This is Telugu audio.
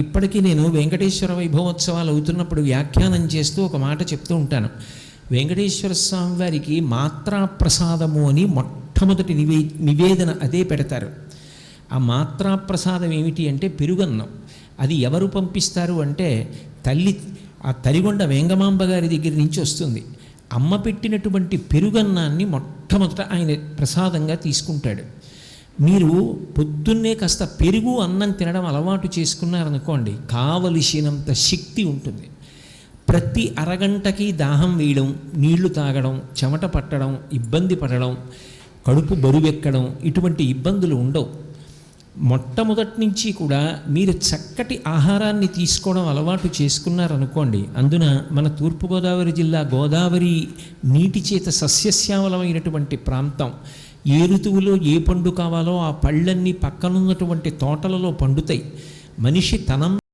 ఇప్పటికీ నేను వెంకటేశ్వర వైభవోత్సవాలు అవుతున్నప్పుడు వ్యాఖ్యానం చేస్తూ ఒక మాట చెప్తూ ఉంటాను. వెంకటేశ్వర స్వామి వారికి మాత్రా ప్రసాదము అని మొట్టమొదటి నివే నివేదన అదే పెడతారు. ఆ మాత్రా ప్రసాదం ఏమిటి అంటే పెరుగన్నం. అది ఎవరు పంపిస్తారు అంటే తల్లి ఆ తరిగొండ వెంగమాంబ గారి దగ్గర నుంచి వస్తుంది. అమ్మ పెట్టినటువంటి పెరుగన్నాన్ని మొట్టమొదట ఆయన ప్రసాదంగా తీసుకుంటాడు. మీరు పొద్దున్నే కాస్త పెరుగు అన్నం తినడం అలవాటు చేసుకున్నారనుకోండి కావలసినంత శక్తి ఉంటుంది. ప్రతి అరగంటకి దాహం వేయడం నీళ్ళు తాగడం చెమట పట్టడం ఇబ్బంది పడడం కడుపు బరువెక్కడం ఇటువంటి ఇబ్బందులు ఉండవు. మొట్టమొదటి నుంచి కూడా మీరు చక్కటి ఆహారాన్ని తీసుకోవడం అలవాటు చేసుకున్నారనుకోండి అందున మన తూర్పుగోదావరి జిల్లా గోదావరి నీటి చేత సస్యశ్యామలమైనటువంటి ప్రాంతం. ఏ ఋతువులో ఏ పండు కావాలో ఆ పళ్ళన్నీ పక్కనున్నటువంటి తోటలలో పండుతాయి. మనిషి తనం